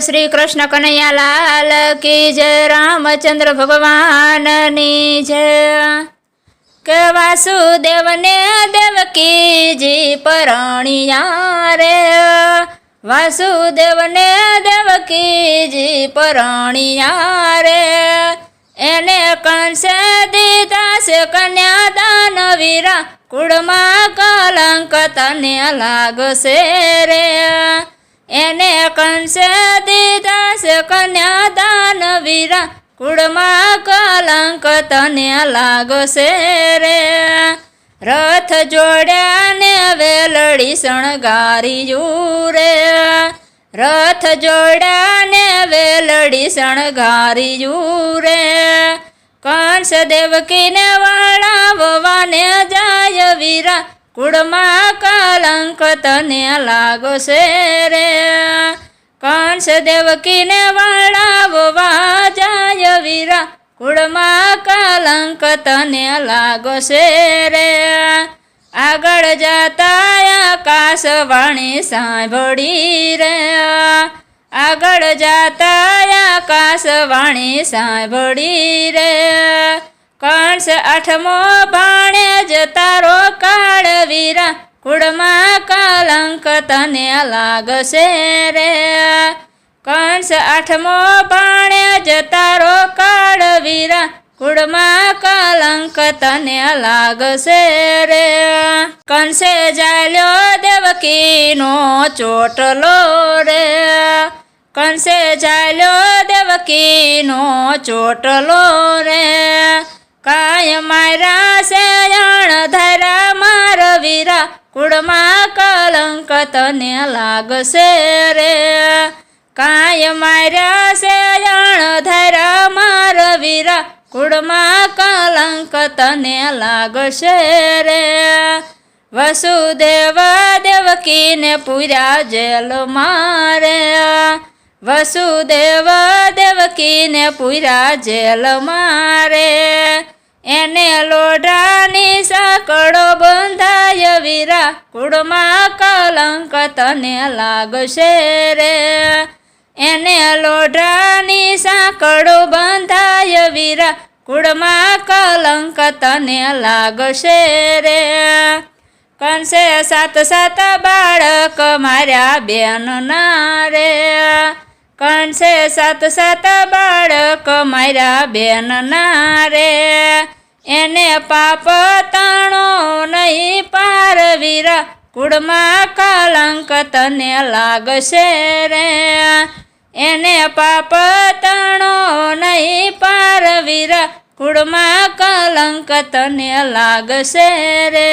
શ્રી કૃષ્ણ કનૈયાલાલ કી જય રામચંદ્ર ભગવાનની જય. કે વાસુદેવને દેવકીજી પરણિયા રે. વાસુદેવને દેવકીજી પરણિયા રે. એને કંસે દીધા છે કન્યાદાન વીરા. કુળમાં કલંક તને લાગશે રે. એને કંસે દીધા છે કન્યાદાન વીરા. કુળમાં કલંક તને લાગશે રે. રથ જોડ્યા ને વેલડી શણગારી રે રથ જોડ્યા ને વેલડી શણગારી રે કંસ દેવકીને વળાવવાને જાય વીરા. કુળમાં કલંક તને લાગશે રે. કંસ દેવકીને વળાવવા જાય વીરા. કુળમાં કલંક તને લાગશે રે. આગળ જતા આકાશવાણી સાંભળી રે. આગળ જતા આકાશવાણી સાંભળી રે. કંસ આઠમો ભાણે જ તારો કાળ વીરા. કુળમાં કલંક તને લાગશે રે. કંસ આઠમો ભાણે જ તારો કાળ વીરા. કુળમાં કલંક તને લાગશે રે. કંસે જાલ્યો દેવકીનો ચોટલો રે. કંસે જાલ્યો દેવકીનો ચોટલો રે. કાય મારા શયણ ધરા માર વીરા, કુળમાં કલંક તને લાગશે રે. કાય માર્યા શયણ ધરા માર વીરા, કુળમાં કલંક તને લાગશે રે. વસુદેવ દેવકીને પૂર્યા જેલ મારે. વસુદેવ દેવકીને પૂર્યા જેલ મારે. એને લોઢાની સાંકળો બંધાય વીરા. કુળમાં કલંક તને લાગશે રે. એને લોઢાની સાંકળો બંધાય વીરા. કુળમાં કલંક તને લાગશે રે. કંસે સાત સાત બાળક માર્યા બેન ના રે. કંસે સાત સાત બાળક મારા બેન ના રે. એને પાપ તાણો નહીં પાર વીરા. કુળમાં કલંક તને લાગશે રે. એને પાપ તાણો નહીં પાર વીરા. કુળમાં કલંક તને લાગશે રે.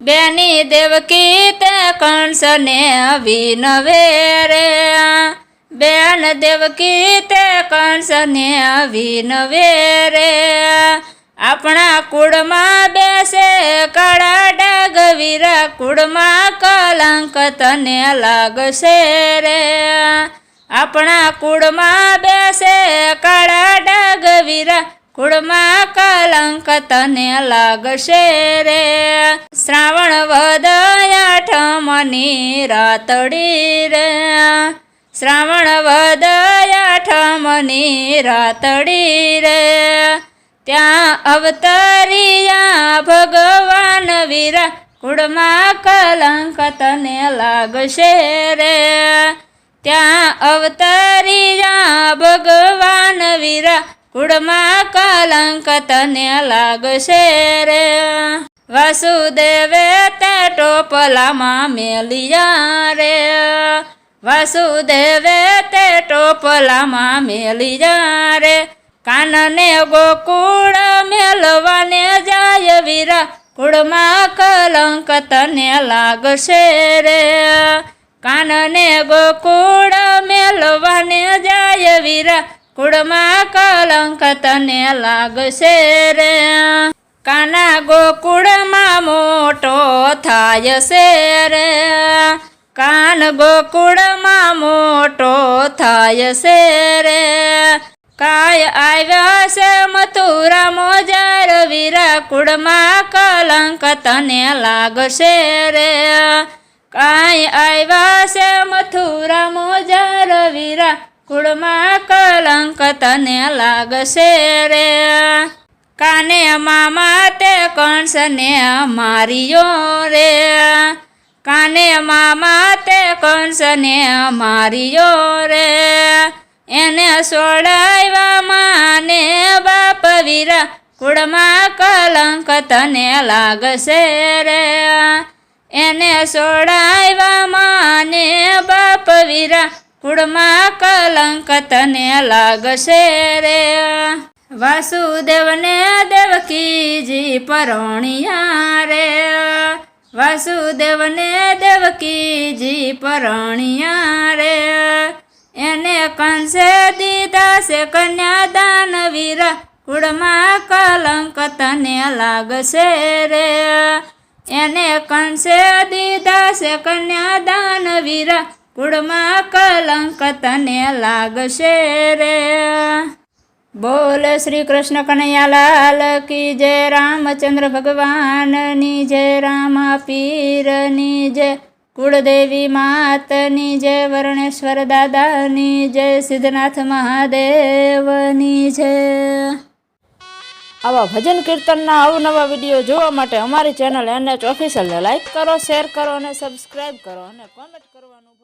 બેની દેવકી તે કંસને વિનવે રે. બેન દેવકી તે કંસને અવિનવે રે આપણા કુળમાં બેસે કાળા ડાગ વીરા કુળમાં કલંક તને લાગશે રે. આપણા કુળમાં બેસે કાળા ડાગ વીરા કુળમાં કલંક તને લાગશે રે. શ્રાવણ વદ આઠમની રાતડી રે. શ્રાવણ વદ આઠમની રાતડી રે. ત્યાં અવતરિયા ભગવાન વીરા કુળમાં કલંક તને લાગશે રે. ત્યાં અવતરિયા ભગવાન વીરા કુળમાં કલંક તને લાગશે રે. વાસુદેવે તે ટોપલામાં મેલિયા રે. વાસુદેવે તે ટોપલામાં મેલિયા રે કાનને ગોકુળ મેલવાને જાય વીરા. કુળમાં કલંક તને લાગશે રે. કાનને ગોકુળ મેલવાને જાય વીરા. કુળમાં કલંક તને લાગશે રે. કાના ગોકુળમાં મોટો થાય છે રે. કાન ગોકુળમાં મોટો થાય છે રે. કાય આવ્યા છે મથુરા મોજાર વીરા કુળમાં કલંક તને લાગશે રે. કાંઈ આવ્યા છે મથુરા મોજાર વીરા કુળમાં કલંક તને લાગશે રે. કાને મામા તે કંસને માર્યો રે. કાને મામા તે કંસને માર્યો રે? એને સોડાવ્યા માને બાપ વીરા, કુળમાં કલંક તને લાગશે રે. એને સોડાવ્યા માને બાપ વીરા, કુળમાં કલંક તને લાગશે રે. વાસુદેવને દેવકીજી પરણિયા રે. વાસુદેવને દેવકીજી પરણિયા રે. એને કંસે દીધા છે કન્યાદાન વીરા. કુળમાં કલંક તને લાગશે રે. એને કંસે દીધા છે કન્યાદાન વીરા. કુળમાં કલંક તને લાગશે રે. બોલ શ્રી કૃષ્ણ કનૈયાલાલ કી જય રામચંદ્ર ભગવાનની જય રામા પીરની જય કુળદેવી માતની જય વર્ણેશ્વર દાદાની જય સિદ્ધનાથ મહાદેવની જય. આવા ભજન કીર્તનના અવનવા વીડિયો જોવા માટે અમારી ચેનલ એનએચ ઓફિશિયલને લાઈક કરો શેર કરો અને સબસ્ક્રાઈબ કરો અને કોમેન્ટ કરવાનું